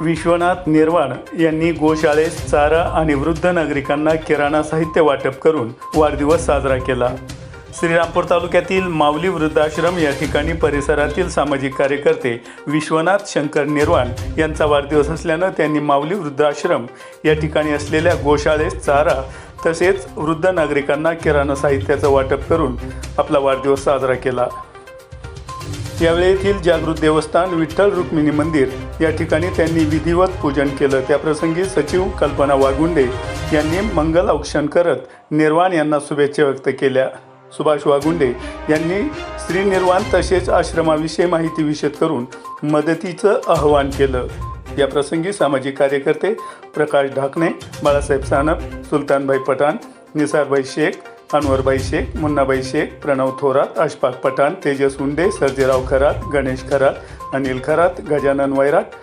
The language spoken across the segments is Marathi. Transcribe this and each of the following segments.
विश्वनाथ निर्वाण यांनी गोशाळेस चारा आणि वृद्ध नागरिकांना किराणा साहित्य वाटप करून वाढदिवस साजरा केला. श्रीरामपूर तालुक्यातील माऊली वृद्धाश्रम या ठिकाणी परिसरातील सामाजिक कार्यकर्ते विश्वनाथ शंकर निर्वाण यांचा वाढदिवस असल्यानं त्यांनी माऊली वृद्धाश्रम या ठिकाणी असलेल्या गोशाळेस चारा तसेच वृद्ध नागरिकांना किराणा साहित्याचं वाटप करून आपला वाढदिवस साजरा केला. यावेळी येथील जागृत देवस्थान विठ्ठल रुक्मिणी मंदिर या ठिकाणी त्यांनी विधिवत पूजन केलं. त्याप्रसंगी सचिव कल्पना वागुंडे यांनी मंगल औक्षण करत निर्वाण यांना शुभेच्छा व्यक्त केल्या. सुभाष वागुंडे यांनी श्रीनिर्वाण तसेच आश्रमाविषयी माहिती विषद करून मदतीचं आवाहन केलं. या प्रसंगी सामाजिक कार्यकर्ते प्रकाश ढाकणे बाळासाहेब सानप सुलतानभाई पठाण निसारभाई शेख अनवरबाई शेख मुन्नाबाई शेख प्रणव थोरात अशफाक पठाण तेजस उंडे सर्जेराव खरात गणेश खरात अनिल खरात गजानन वैराट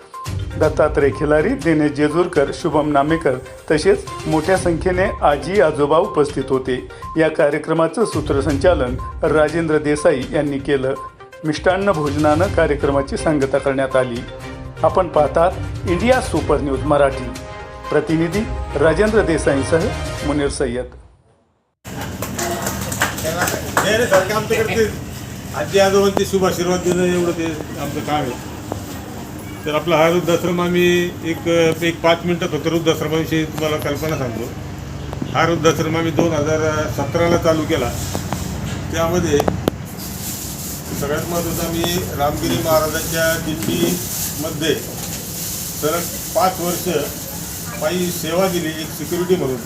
दत्तात्रय खिलारी दिनेश जेजूरकर शुभम नामेकर तसेच मोठ्या संख्येने आजी आजोबा उपस्थित होते. या कार्यक्रमाचं सूत्रसंचालन राजेंद्र देसाई यांनी केलं. मिष्टान्न भोजनानं कार्यक्रमाची सांगता करण्यात आली. आपण पाहतात इंडिया सुपर न्यूज मराठी. प्रतिनिधी राजेंद्र देसाईंसह मुनीर सय्यद. नाही नाही सारखं आमच्याकडे ते आजी आजोबांचे शुभ आशीर्वाद देणं एवढं ते आमचं काम आहे. तर आपला हा वृद्धाश्रम आम्ही एक एक पाच मिनटात होतो वृद्धाश्रमाविषयी तुम्हाला कल्पना सांगतो. हा वृद्धाश्रम आम्ही दोन हजार सतराला चालू केला. त्यामध्ये सगळ्यात महत्त्वाचं आम्ही रामगिरी महाराजांच्या दिंडीमध्ये सलग पाच वर्ष पायी सेवा दिली एक सिक्युरिटी म्हणून.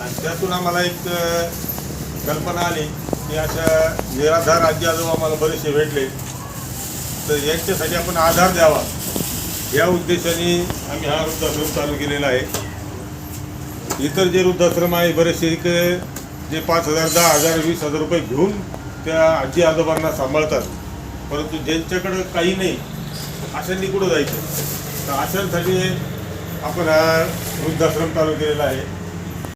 आणि त्यातून आम्हाला एक कल्पना आली की अशा निराधार आजी आजोबा आम्हाला बरेचसे भेटले. तर यांच्यासाठी आपण आधार द्यावा. या उद्देशाने आम्ही हा वृद्धाश्रम चालू केलेला आहे. इतर जे वृद्धाश्रम आहे बरेचसे एक जे पाच हजार दहा हजार वीस हजार रुपये घेऊन त्या आजी आजोबांना सांभाळतात. परंतु ज्यांच्याकडं काही नाही अशांनी कुठं जायचं? तर अशांसाठी आपण हा वृद्धाश्रम चालू केलेला आहे.